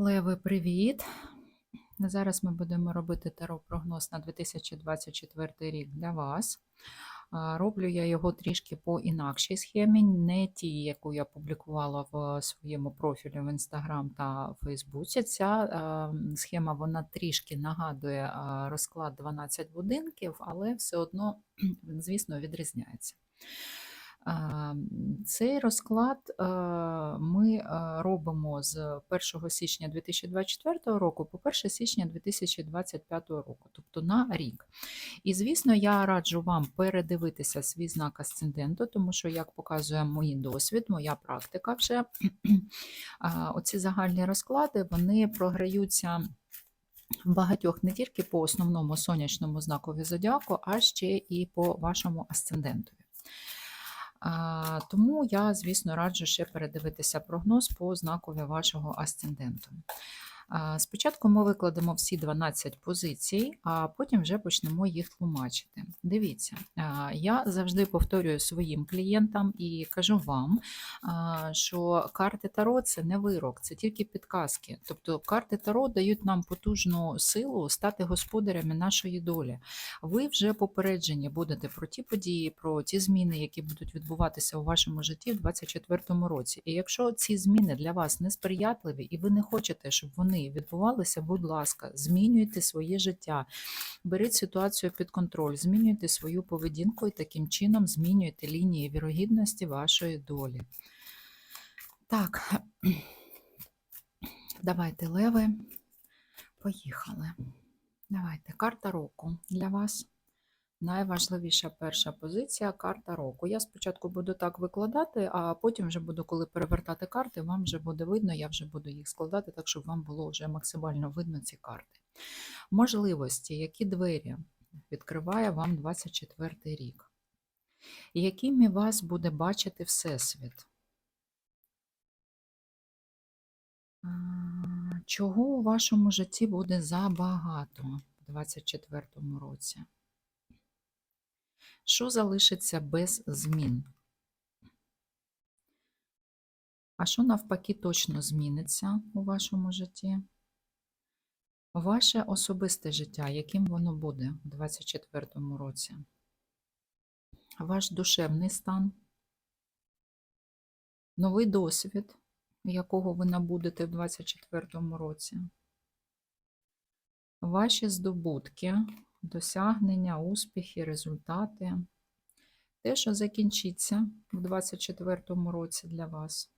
Леви, привіт! Зараз ми будемо робити таро-прогноз на 2024 рік для вас. Роблю я його трішки по інакшій схемі, не тій, яку я публікувала в своєму профілі в Інстаграм та Фейсбуці. Ця схема вона трішки нагадує розклад 12 будинків, але все одно, звісно, відрізняється. Цей розклад е, ми е, робимо з 1 січня 2024 року по 1 січня 2025 року, тобто на рік. І, звісно, я раджу вам передивитися свій знак асценденту, тому що, як показує мій досвід, моя практика вже, оці загальні розклади вони програються. Багатьох не тільки по основному сонячному знакові зодіаку, а ще і по вашому асцендентові. Тому я, звісно, раджу ще передивитися прогноз по знакові вашого асценденту. Спочатку ми викладемо всі 12 позицій, а потім вже почнемо їх тлумачити. Дивіться, я завжди повторюю своїм клієнтам і кажу вам, що карти Таро це не вирок, це тільки підказки. Тобто карти Таро дають нам потужну силу стати господарями нашої долі. Ви вже попереджені будете про ті події, про ті зміни, які будуть відбуватися у вашому житті в 2024 році. І якщо ці зміни для вас несприятливі, і ви не хочете, щоб вони відбувалися, будь ласка, змінюйте своє життя, беріть ситуацію під контроль, змінюйте свою поведінку і таким чином змінюйте лінії вірогідності вашої долі. Так, давайте, леви, поїхали. Давайте, карта року для вас. Найважливіша перша позиція карта року. Я спочатку буду так викладати, а потім вже буду, коли перевертати карти, вам вже буде видно, я вже буду їх складати, так щоб вам було вже максимально видно ці карти. Можливості, які двері відкриває вам 24 рік, якими вас буде бачити Всесвіт? Чого у вашому житті буде забагато в 24 році? Що залишиться без змін? А що навпаки точно зміниться у вашому житті? Ваше особисте життя, яким воно буде у 2024 році? Ваш душевний стан, новий досвід, якого ви набудете в 2024 році, ваші здобутки, досягнення, успіхи, результати. Те, що закінчиться в 2024 році для вас.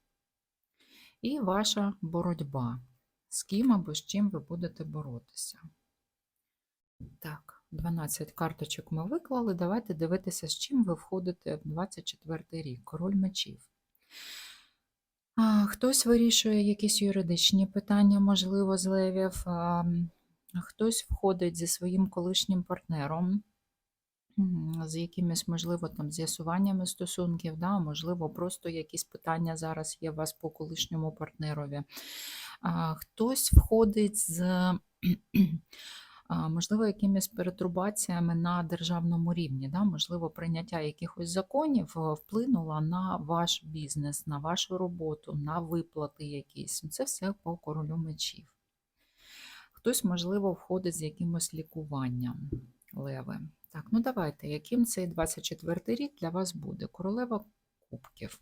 І ваша боротьба, з ким або з чим ви будете боротися. Так, 12 карточок ми виклали. Давайте дивитися, з чим ви входите в 24 рік. Король мечів. Хтось вирішує якісь юридичні питання, можливо, з левів. Хтось входить зі своїм колишнім партнером, з якимись, можливо, там з'ясуваннями стосунків, да, можливо, просто якісь питання зараз є у вас по колишньому партнерові. Хтось входить з, можливо, якимись перетрубаціями на державному рівні. Да, Можливо, прийняття якихось законів е, вплинуло на ваш бізнес, на вашу роботу, на виплати якісь. Це все по королю мечів. Хтось, можливо, входить з якимось лікуванням леви. Так, ну давайте, яким цей 24 рік для вас буде? Королева кубків.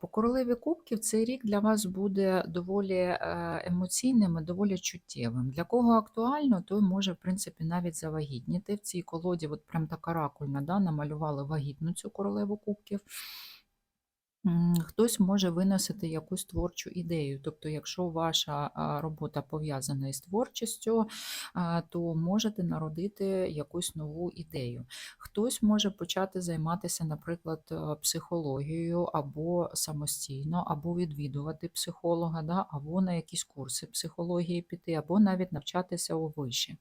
По королеві кубків цей рік для вас буде доволі е, емоційним і доволі чуттєвим. Для кого актуально, той може, в принципі, навіть завагітніти. В цій колоді, от прям така ракульна, да, намалювали вагітну цю королеву кубків. Хтось може виносити якусь творчу ідею. Тобто, якщо ваша робота пов'язана із творчістю, то можете народити якусь нову ідею. Хтось може почати займатися, наприклад, е, психологією або самостійно, або відвідувати психолога, да, або на якісь курси психології піти, або навіть навчатися у виші.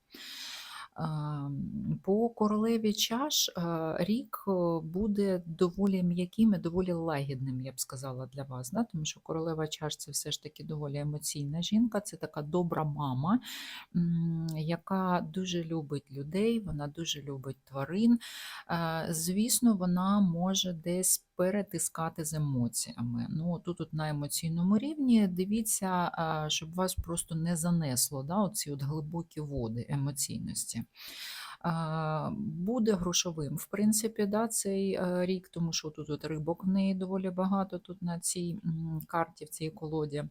По королеві чаш рік буде доволі м'яким і доволі лагідним, я б сказала, для вас. Да? Тому що королева чаш це все ж таки доволі емоційна жінка, це така добра мама, яка дуже любить людей, вона дуже любить тварин. Звісно, вона може десь перетискати з емоціями. Ну, тут, тут на емоційному рівні дивіться, щоб вас просто не занесло да, оці от глибокі води емоційності. Буде грошовим, в принципі, да, цей е, рік, тому що тут от рибок в неї доволі багато тут на цій карті, в цій колоді.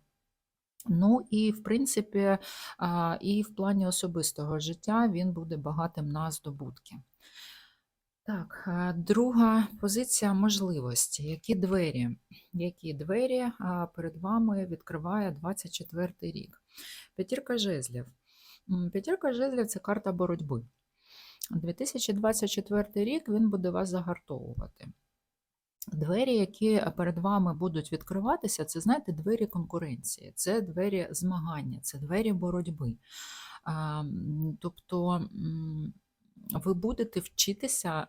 Ну і в принципі, і в плані особистого життя він буде багатим на здобутки. Так, друга позиція можливості. Які двері? Які двері перед вами відкриває 24 рік? П'ятірка жезлів. П'ятірка жезлів це карта боротьби. 2024 рік він буде вас загартовувати. Двері, які перед вами будуть відкриватися, це, знаєте, двері конкуренції, це двері змагання, це двері боротьби. Тобто м, ви будете вчитися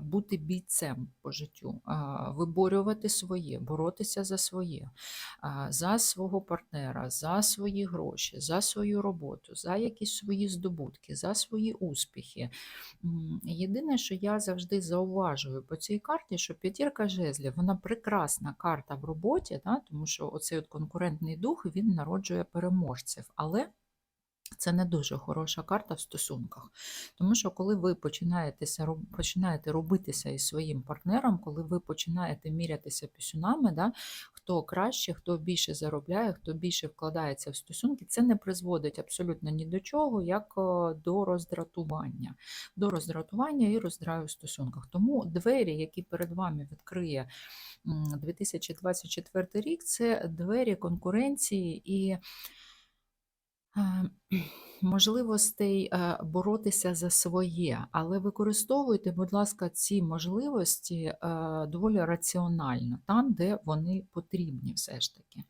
бути бійцем по життю, виборювати своє, боротися за своє, за свого партнера, за свої гроші, за свою роботу, за якісь свої здобутки, за свої успіхи. Єдине, що я завжди зауважую по цій карті, що п'ятірка жезлів, вона прекрасна карта в роботі, да, тому що оцей от конкурентний дух він народжує переможців. Але це не дуже хороша карта в стосунках. Тому що коли ви починаєтеся, починаєте робитися із своїм партнером, коли ви починаєте мірятися пісюнами, да, хто краще, хто більше заробляє, хто більше вкладається в стосунки, це не призводить абсолютно ні до чого, як до роздратування. До роздратування і роздраю в стосунках. Тому двері, які перед вами відкриє 2024 рік, це двері конкуренції і е, можливостей е, боротися за своє, але використовуйте, будь ласка, ці можливості е, доволі раціонально, там, де вони потрібні, все ж таки.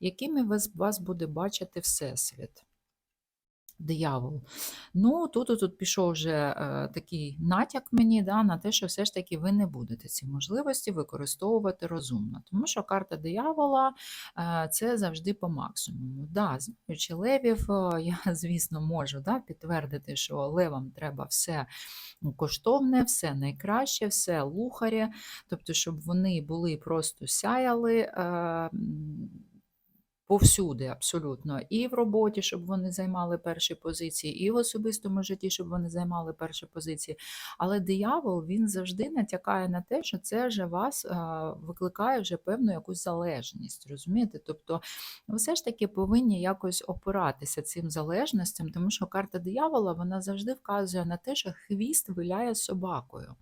Якими вас буде бачити Всесвіт? Диявол. Ну, тут, тут, пішов вже е, такий натяк мені да, на те, що все ж таки ви не будете ці можливості використовувати розумно. Тому що карта диявола е, це завжди по максимуму. Да, знаючи левів, е, я, звісно, можу да, підтвердити, що левам треба все коштовне, все найкраще, все лухарі, тобто, щоб вони були просто сяяли. Е, Повсюди, абсолютно, і в роботі, щоб вони займали перші позиції, і в особистому житті, щоб вони займали перші позиції. Але диявол він завжди натякає на те, що це вже вас а, викликає вже певну якусь залежність. Розумієте? Тобто, ви все ж таки повинні якось опиратися цим залежностям, тому що карта диявола вона завжди вказує на те, що хвіст виляє собакою.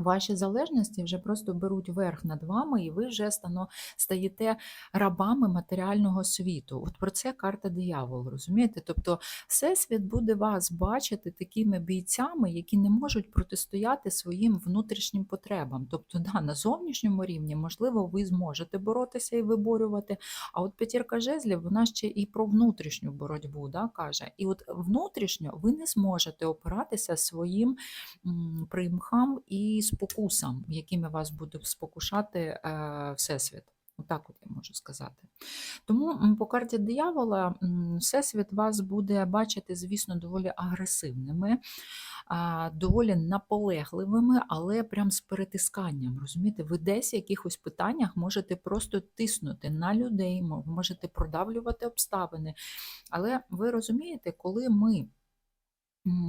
Ваші залежності вже просто беруть верх над вами, і ви вже стано- стаєте рабами матеріального світу. От про це карта дияволу, розумієте? Тобто, Всесвіт буде вас бачити такими бійцями, які не можуть протистояти своїм внутрішнім потребам. Тобто, да, на зовнішньому рівні, можливо, ви зможете боротися і виборювати. А от п'ятірка жезлів, вона ще і про внутрішню боротьбу да, каже. І от внутрішньо ви не зможете опиратися своїм примхам і спокусам, якими вас буде спокушати е, Всесвіт. Отак от я можу сказати. Тому по карті диявола Всесвіт вас буде бачити, звісно, доволі агресивними, а, доволі наполегливими, але прям з перетисканням. Розумієте, ви десь в якихось питаннях можете просто тиснути на людей, мо- можете продавлювати обставини. Але ви розумієте, коли ми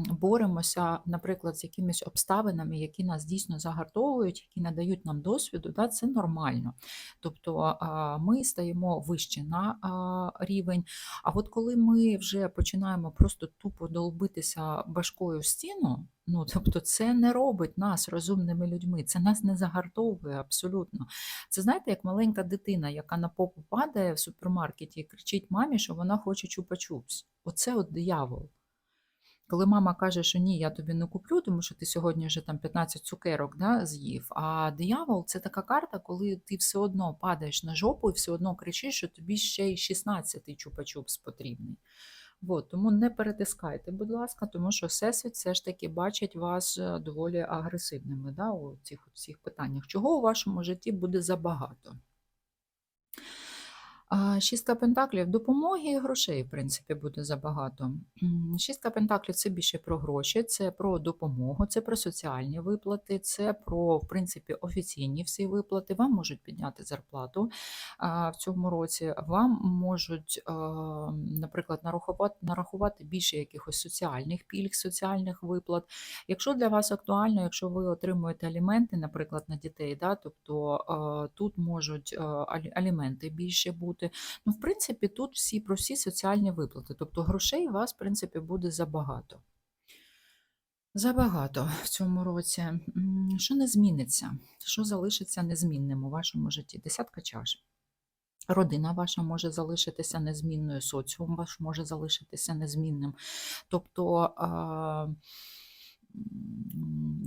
боремося, наприклад, з якимись обставинами, які нас дійсно загартовують, які надають нам досвіду, да, це нормально. Тобто ми стаємо вище на рівень. А от коли ми вже починаємо просто тупо долбитися башкою в стіну, ну тобто це не робить нас розумними людьми, це нас не загартовує абсолютно. Це знаєте, як маленька дитина, яка на попу падає в супермаркеті і кричить мамі, що вона хоче чупа-чупс. Оце от диявол. Коли мама каже, що ні, я тобі не куплю, тому що ти сьогодні вже там 15 цукерок да, з'їв. А диявол це така карта, коли ти все одно падаєш на жопу і все одно кричиш, що тобі ще й 16-й чупа-чупс потрібний. От, тому не перетискайте, будь ласка, тому що Всесвіт все ж таки бачить вас е, доволі агресивними да, у цих, у цих питаннях. Чого у вашому житті буде забагато? Шістка пентаклів допомоги і грошей, в принципі, буде забагато. Шістка пентаклів це більше про гроші, це про допомогу, це про соціальні виплати, це про, в принципі, офіційні всі виплати. Вам можуть підняти зарплату в цьому році. Вам можуть, наприклад, нарахувати, нарахувати більше якихось соціальних пільг, соціальних виплат. Якщо для вас актуально, якщо ви отримуєте аліменти, наприклад, на дітей, да, тобто тут можуть аліменти більше бути. Ну, в принципі, тут всі про всі соціальні виплати. Тобто грошей у вас, в принципі, буде забагато. Забагато в цьому році. Що не зміниться? Що залишиться незмінним у вашому житті? Десятка чаш. Родина ваша може залишитися незмінною, соціум ваш може залишитися незмінним. Тобто, а,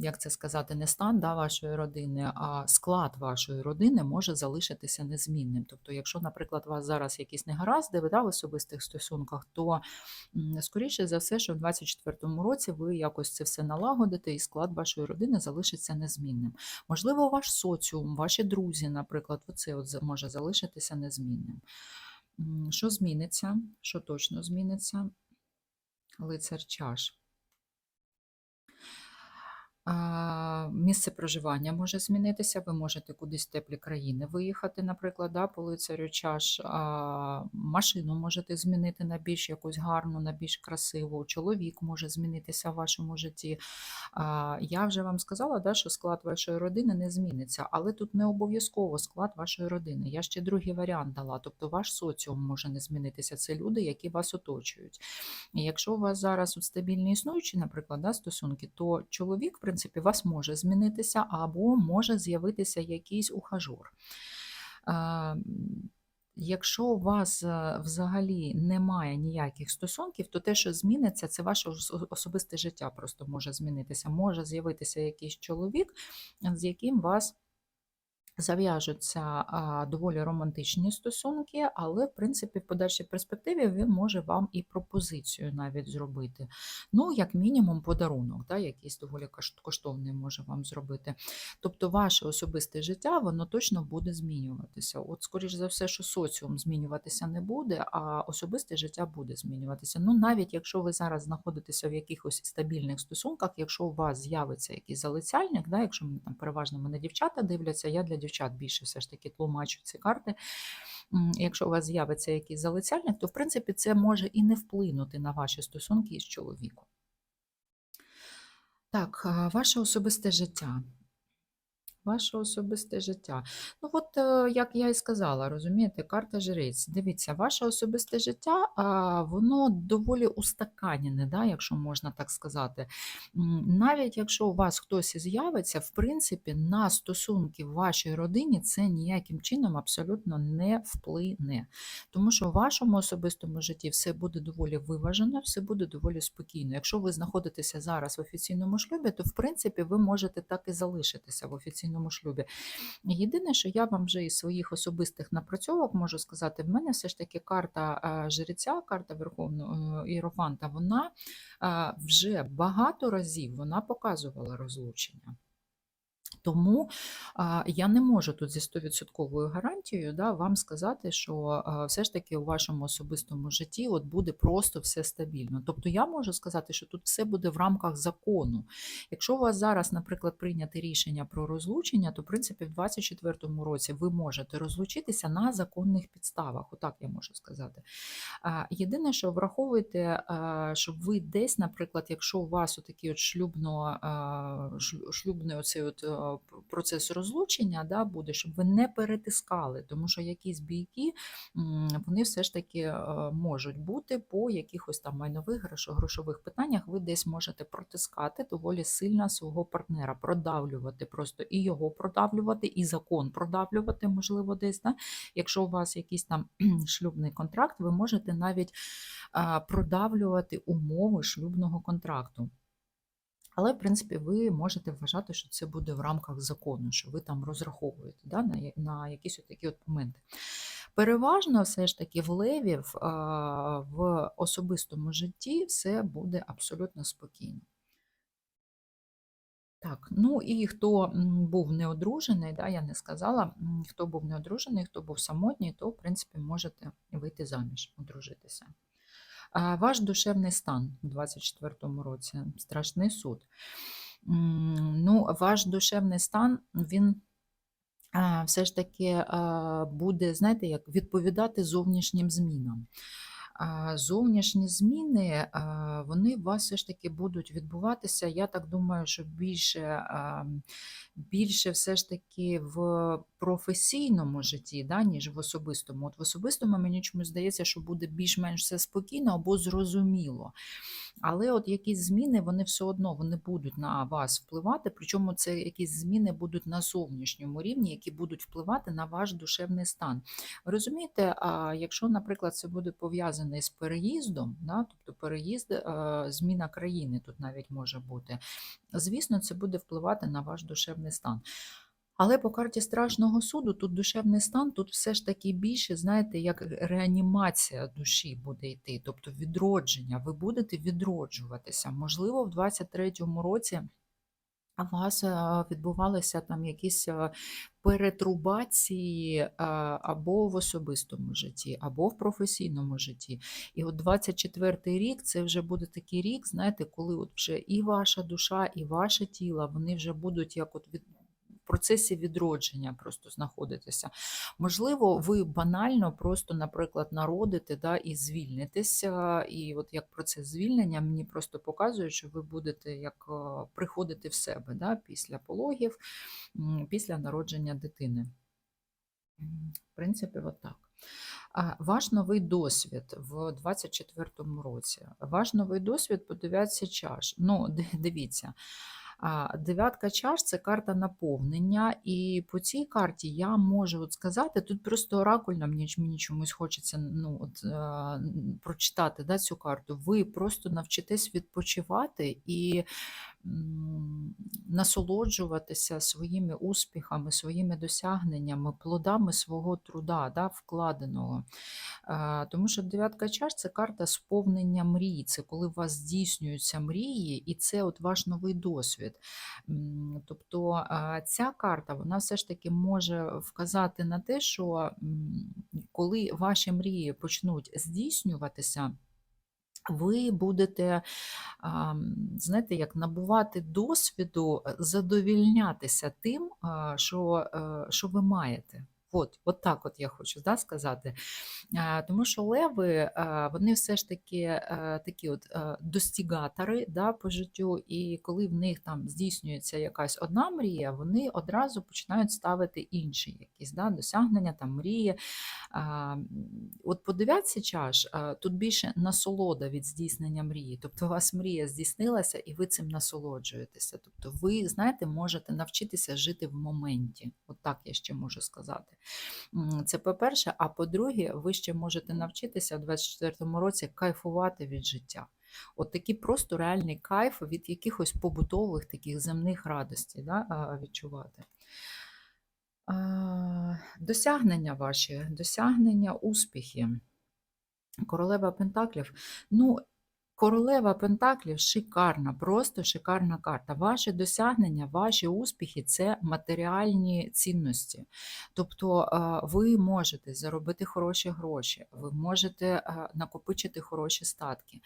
як це сказати, не стан да, вашої родини, а склад вашої родини може залишитися незмінним. Тобто, якщо, наприклад, у вас зараз якісь негаразди да, в особистих стосунках, то скоріше за все, що в 2024 році ви якось це все налагодите, і склад вашої родини залишиться незмінним. Можливо, ваш соціум, ваші друзі, наприклад, оце от може залишитися незмінним. Що зміниться? Що точно зміниться? Лицар чаш. Місце проживання може змінитися, ви можете кудись в теплі країни виїхати, наприклад, да, по чаш. Машину можете змінити на більш якусь гарну, на більш красиву. Чоловік може змінитися в вашому житті. Я вже вам сказала, що склад вашої родини не зміниться, але тут не обов'язково склад вашої родини. Я ще другий варіант дала. Тобто ваш соціум може не змінитися. Це люди, які вас оточують. І якщо у вас зараз стабільні існуючі, наприклад, стосунки, то чоловік, в принципі, вас може змінитися або може з'явитися якийсь ухажор. Якщо у вас е, взагалі немає ніяких стосунків, то те, що зміниться, це ваше особисте життя просто може змінитися. Може з'явитися якийсь чоловік, з яким вас зав'яжуться доволі романтичні стосунки, але, в принципі, в подальшій перспективі він може вам і пропозицію навіть зробити. Ну, як мінімум, подарунок, да, якийсь доволі коштовний може вам зробити. Тобто, ваше особисте життя воно точно буде змінюватися. От, скоріш за все, що соціум змінюватися не буде, а особисте життя буде змінюватися. Ну, навіть якщо ви зараз знаходитеся в якихось стабільних стосунках, якщо у вас з'явиться якийсь залицяльник, да, якщо там переважно мене дівчата дивляться, я для дівчат більше все ж таки тлумачу ці карти. Якщо у вас з'явиться якийсь залицяльник, то в принципі це може і не вплинути на ваші стосунки із чоловіком. Так, ваше особисте життя. Ваше особисте життя. Ну, от, е, як я і сказала, розумієте, карта жриць. Дивіться, ваше особисте життя, воно доволі устаканене, да, якщо можна так сказати. Навіть якщо у вас хтось і з'явиться, в принципі, на стосунки в вашій родині це ніяким чином абсолютно не вплине. Тому що в вашому особистому житті все буде доволі виважено, все буде доволі спокійно. Якщо ви знаходитеся зараз в офіційному шлюбі, то в принципі ви можете так і залишитися в офіційному шлюбі. Єдине, що я вам вже із своїх особистих напрацьовок можу сказати, в мене все ж таки карта е, жреця, карта Верховного Ірофанта, Іерофанта, вона е, вже багато разів вона показувала розлучення. Тому я не можу тут зі 100% гарантією да, вам сказати, що все ж таки у вашому особистому житті от буде просто все стабільно. Тобто я можу сказати, що тут все буде в рамках закону. Якщо у вас зараз, наприклад, прийняти рішення про розлучення, то в принципі в 2024 році ви можете розлучитися на законних підставах. Отак я можу сказати. Єдине, що враховуйте, щоб ви десь, наприклад, якщо у вас отакий от шлюбно, шлюбний оцей от процес розлучення да, буде, щоб ви не перетискали, тому що якісь бійки вони все ж таки е, можуть бути по якихось там майнових грошових питаннях. Ви десь можете протискати доволі сильно свого партнера, продавлювати просто і його продавлювати, і закон продавлювати, можливо, десь. Да? Якщо у вас якийсь там шлюбний контракт, ви можете навіть продавлювати умови шлюбного контракту. Але, в принципі, ви можете вважати, що це буде в рамках закону, що ви там розраховуєте да, на, на якісь такі от моменти. Переважно, все ж таки, в левів в особистому житті все буде абсолютно спокійно. Так, ну і хто був неодружений, да, я не сказала, хто був неодружений, хто був самотній, то, в принципі, можете вийти заміж, одружитися. Ваш душевний стан у 24-му році страшний суд. Ну, ваш душевний стан, він все ж таки буде, знаєте, як відповідати зовнішнім змінам. Зовнішні зміни, вони у вас все ж таки будуть відбуватися. Я так думаю, що більше, більше все ж таки в професійному житті, да, ніж в особистому. От в особистому мені чомусь здається, що буде більш-менш все спокійно або зрозуміло. Але от якісь зміни, вони все одно вони будуть на вас впливати, причому це якісь зміни будуть на зовнішньому рівні, які будуть впливати на ваш душевний стан. Ви Розумієте, а якщо, наприклад, це буде пов'язане з переїздом, да, тобто переїзд, е, зміна країни тут навіть може бути, звісно, це буде впливати на ваш душевний стан. Але по карті страшного суду тут душевний стан, тут все ж таки більше, знаєте, як реанімація душі буде йти, тобто відродження. Ви будете відроджуватися. Можливо, в 23-му році у вас е, відбувалися там якісь е, перетрубації е, або в особистому житті, або в професійному житті. І от 24-й рік це вже буде такий рік, знаєте, коли от вже і ваша душа, і ваше тіло, вони вже будуть як от від. Процесі відродження просто знаходитися. Можливо, ви банально просто, наприклад, народите да, і звільнитеся. І от як процес звільнення мені просто показує, що ви будете як е, приходити в себе да, після пологів, після народження дитини. В принципі, от так. Ваш новий досвід в 24-му році. Ваш новий досвід по дев'ятці чаш. Ну, дивіться. Дев'ятка чаш це карта наповнення, і по цій карті я можу от сказати, тут просто оракульно мені, чомусь хочеться ну, от, е, прочитати да, цю карту. Ви просто навчитесь відпочивати і насолоджуватися своїми успіхами, своїми досягненнями, плодами свого труда, да, вкладеного. Тому що дев'ятка чаш це карта сповнення мрій. Це коли у вас здійснюються мрії, і це от ваш новий досвід. Тобто ця карта вона все ж таки може вказати на те, що коли ваші мрії почнуть здійснюватися. Ви будете, знаєте, як набувати досвіду, е, задовільнятися тим, що, е, що ви маєте. От, от так от я хочу да, сказати. А, Тому що леви, а, вони все ж таки е, такі от е, достігатори да, по життю, і коли в них там здійснюється якась одна мрія, вони одразу починають ставити інші якісь да, досягнення, там, мрії. А, От по дев'ятці чаш а, тут більше насолода від здійснення мрії. Тобто у вас мрія здійснилася, і ви цим насолоджуєтеся. Тобто ви, знаєте, можете навчитися жити в моменті. От так я ще можу сказати. Це по-перше, а по-друге, ви ще можете навчитися в 24-му році кайфувати від життя. От такий просто реальний кайф від якихось побутових таких земних радостей да, відчувати. Досягнення ваші, досягнення, успіхи. Королева Пентаклів. Ну, королева Пентаклів шикарна, просто шикарна карта. Ваші досягнення, ваші успіхи це матеріальні цінності. Тобто е, ви можете заробити хороші гроші, ви можете е, накопичити хороші статки.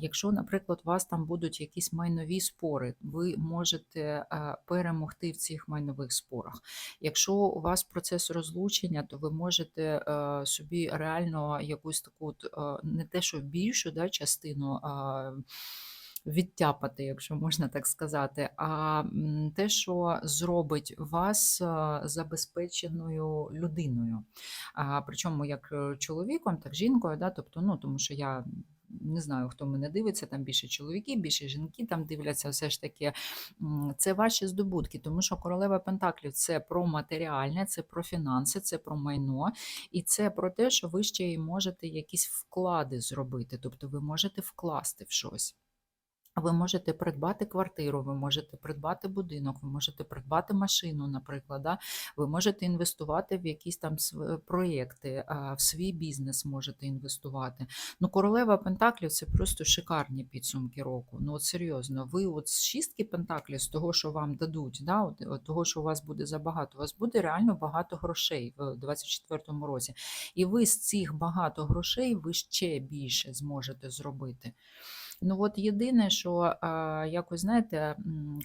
Якщо, наприклад, у вас там будуть якісь майнові спори, ви можете е, перемогти в цих майнових спорах. Якщо у вас процес розлучення, то ви можете собі реально якусь таку не те, що більшу да, частину а, відтяпати, якщо можна так сказати, а те, що зробить вас е, забезпеченою людиною. Причому як е, чоловіком, так жінкою, да, тобто, ну, тому що я. Не знаю, хто мене дивиться, там більше чоловіки, більше жінки там дивляться, все ж таки це ваші здобутки, тому що королева Пентаклів це про матеріальне, це про фінанси, це про майно, і це про те, що ви ще й можете якісь вклади зробити, тобто ви можете вкласти в щось. Ви можете придбати квартиру, ви можете придбати будинок, ви можете придбати машину, наприклад. Да? Ви можете інвестувати в якісь там проєкти, в свій бізнес можете інвестувати. Ну, королева Пентаклів це просто шикарні підсумки року. Ну, от серйозно, ви от з шістки Пентаклів, з того, що вам дадуть, да, от, от того, що у вас буде забагато, у вас буде реально багато грошей в 2024 році. І ви з цих багато грошей ви ще більше зможете зробити. Ну от єдине, що якось знаєте,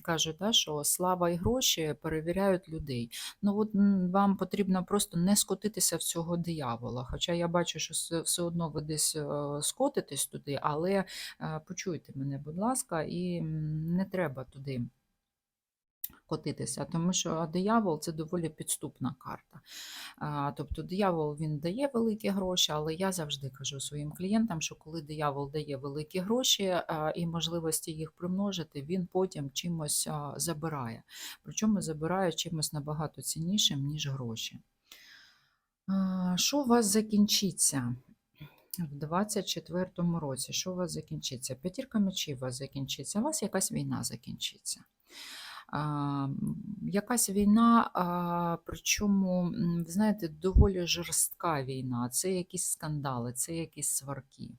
кажуть, да, що слава і гроші перевіряють людей. Ну от вам потрібно просто не скотитися в цього диявола. Хоча я бачу, що все, все одно ви десь е, скотитесь туди, але е, почуйте мене, будь ласка, і не треба туди котитися, тому що диявол це доволі підступна карта. Тобто диявол він дає великі гроші, але я завжди кажу своїм клієнтам, що коли диявол дає великі гроші а, і можливості їх примножити, він потім чимось забирає. Причому забирає чимось набагато ціннішим, ніж гроші. Що у вас закінчиться? В 24-му році, що у вас закінчиться? П'ятірка мечів у вас закінчиться, у вас якась війна закінчиться. Якась війна, причому, ви знаєте, доволі жорстка війна. Це якісь скандали, це якісь сварки.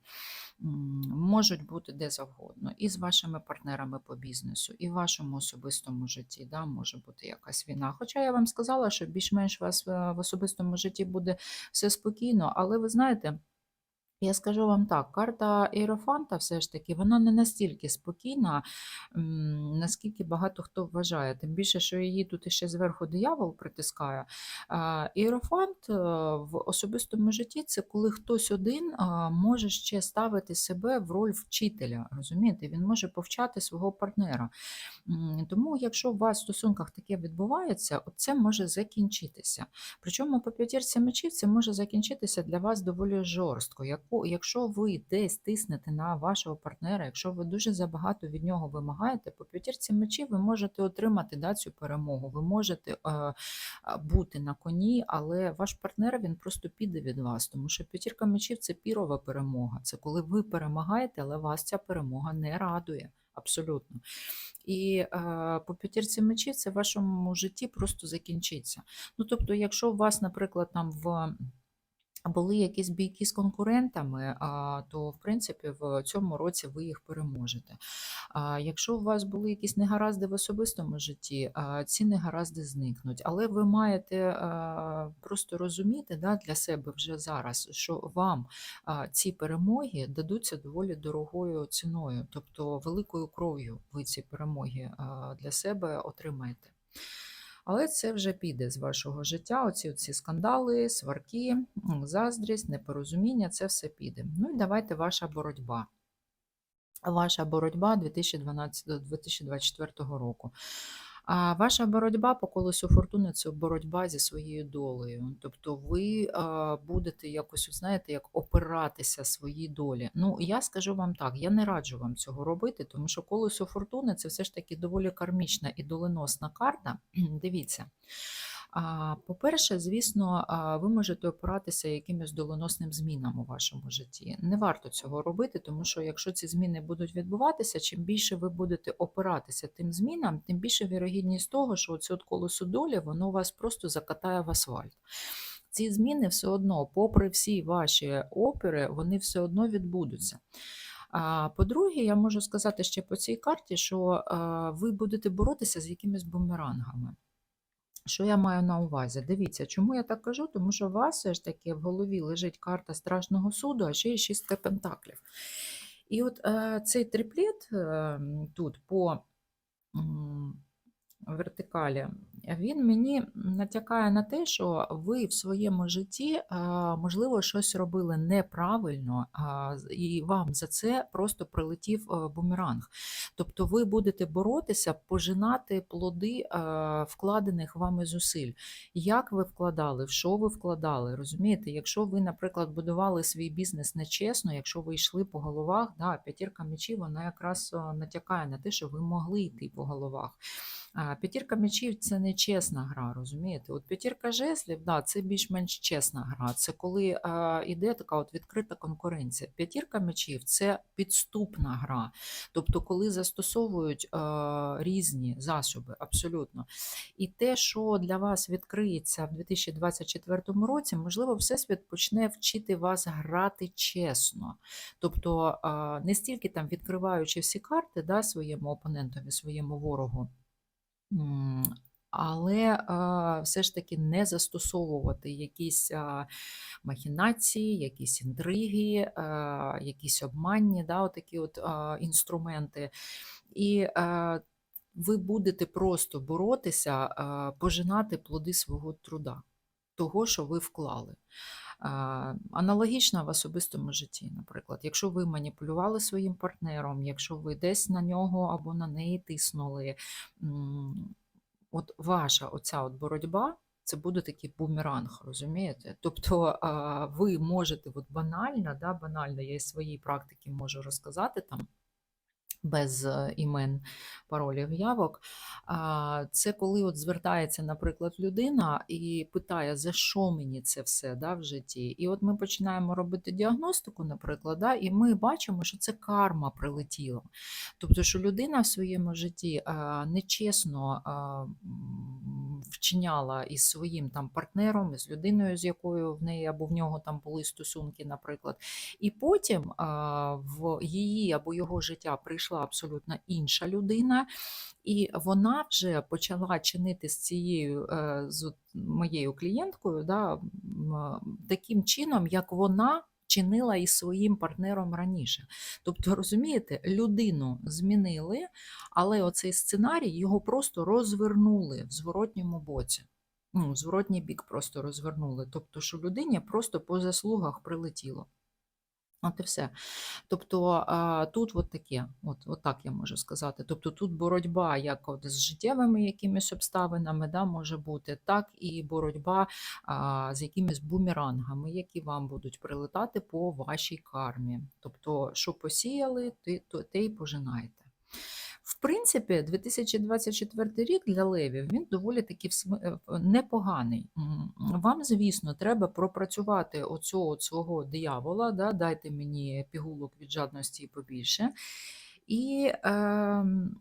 Можуть бути де завгодно, і з вашими партнерами по бізнесу, і в вашому особистому житті да, може бути якась війна. Хоча я вам сказала, що більш-менш у вас е, в особистому житті буде все спокійно, але ви знаєте. Я скажу вам так, карта Іерофанта все ж таки, вона не настільки спокійна, наскільки багато хто вважає. Тим більше, що її тут іще зверху диявол притискає. Іерофант е, в особистому житті це коли хтось один може ще ставити себе в роль вчителя. Розумієте, він може повчати свого партнера. Тому, якщо у вас в стосунках таке відбувається, це може закінчитися. Причому по п'ятірці мечів це може закінчитися для вас доволі жорстко. Яку- Якщо ви десь тиснете на вашого партнера, якщо ви дуже забагато від нього вимагаєте, по п'ятірці мечів ви можете отримати да, цю перемогу, ви можете е, бути на коні, але ваш партнер він просто піде від вас, тому що п'ятірка мечів це пірова перемога. Це коли ви перемагаєте, але вас ця перемога не радує. Абсолютно. І е, по п'ятірці мечів це в вашому житті просто закінчиться. Ну, тобто, якщо у вас, наприклад, там в були якісь бійки з конкурентами, то в принципі в цьому році ви їх переможете. Якщо у вас були якісь негаразди в особистому житті, ці негаразди зникнуть. Але ви маєте просто розуміти да, для себе вже зараз, що вам ці перемоги дадуться доволі дорогою ціною, тобто великою кров'ю ви ці перемоги для себе отримаєте. Але це вже піде з вашого життя. Оці, ці скандали, сварки, заздрість, непорозуміння це все піде. Ну і давайте ваша боротьба. Ваша боротьба 2012-2024 року. А ваша боротьба по колесу фортуни це боротьба зі своєю долею. Тобто ви будете якось, знаєте, як опиратися своїй долі. Ну, я скажу вам так, я не раджу вам цього робити, тому що колесо фортуни це все ж таки доволі кармічна і доленосна карта. Дивіться. По-перше, звісно, ви можете опиратися якимось доленосним змінам у вашому житті. Не варто цього робити, тому що якщо ці зміни будуть відбуватися, чим більше ви будете опиратися тим змінам, тим більше вірогідність того, що оце от колесо долі, воно вас просто закатає в асфальт. Ці зміни все одно, попри всі ваші опіри, вони все одно відбудуться. А по-друге, я можу сказати ще по цій карті, що ви будете боротися з якимись бумерангами. Що я маю на увазі? Дивіться, чому я так кажу? Тому що у вас все ж таки в голові лежить карта страшного суду, а ще й шість пентаклів. І от е, цей триплет е, тут по вертикалі, він мені натякає на те, що ви в своєму житті, е, можливо, щось робили неправильно, і вам за це просто прилетів е, бумеранг. Тобто ви будете боротися, пожинати плоди е, вкладених вами зусиль. Як ви вкладали, в що ви вкладали? Розумієте, якщо ви, наприклад, будували свій бізнес нечесно, якщо ви йшли по головах, да, п'ятірка мечів, вона якраз е, натякає на те, що ви могли йти по головах. П'ятірка мечів це не чесна гра, розумієте? От п'ятірка жезлів, да, це більш-менш чесна гра. Це коли а, іде така от відкрита конкуренція. П'ятірка мечів це підступна гра. Тобто, коли застосовують а, різні засоби, абсолютно. І те, що для вас відкриється в 2024 році, можливо, Всесвіт почне вчити вас грати чесно. Тобто а, не стільки там відкриваючи всі карти да, своєму опонентові, своєму ворогу. Але все ж таки не застосовувати якісь махінації, якісь інтриги, якісь обманні, да, отакі от інструменти. І ви будете просто боротися, пожинати плоди свого труда, того, що ви вклали. Аналогічно в особистому житті, наприклад, якщо ви маніпулювали своїм партнером, якщо ви десь на нього або на неї тиснули, от ваша оця от боротьба. Це буде такий бумеранг, розумієте? Тобто ви можете от банально, да, банально, я із своєї практики можу розказати там без е, імен, паролів, явок. Це коли от звертається, наприклад, людина і питає, за що мені це все да, в житті. І от ми починаємо робити діагностику, наприклад, да, і ми бачимо, що це карма прилетіла. Тобто, що людина в своєму житті нечесно а, м, вчиняла із своїм там партнером, із людиною, з якою в неї або в нього там були стосунки, наприклад. І потім а, в її або його життя прийшла абсолютно інша людина, і вона вже почала чинити з цією е, з моєю клієнткою да, таким чином, як вона. Чинила із своїм партнером раніше. Тобто, розумієте, людину змінили, але оцей сценарій його просто розвернули в зворотньому боці. Ну, зворотній бік просто розвернули. Тобто, що людині просто по заслугах прилетіло. От і все. Тобто тут от таке, от, от так я можу сказати. Тобто тут боротьба як от з життєвими якимись обставинами да, може бути, так і боротьба а, з якимись бумерангами, які вам будуть прилетати по вашій кармі. Тобто, що посіяли, те, то, те й пожинаєте. В принципі, 2024 рік для левів він доволі таки е, непоганий. Вам, звісно, треба пропрацювати оцього свого диявола, да, дайте мені пігулок від жадності побільше. І ем,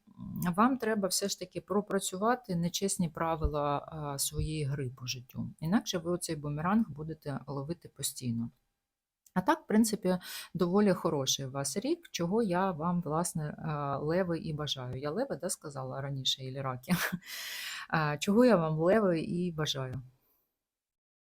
вам треба все ж таки пропрацювати нечесні правила а, своєї гри по життю. Інакше ви оцей бумеранг будете ловити постійно. А так, в принципі, доволі хороший у вас рік, чого я вам, власне, леви і бажаю. Я леви, да, сказала раніше, і раки. Чого я вам леви і бажаю.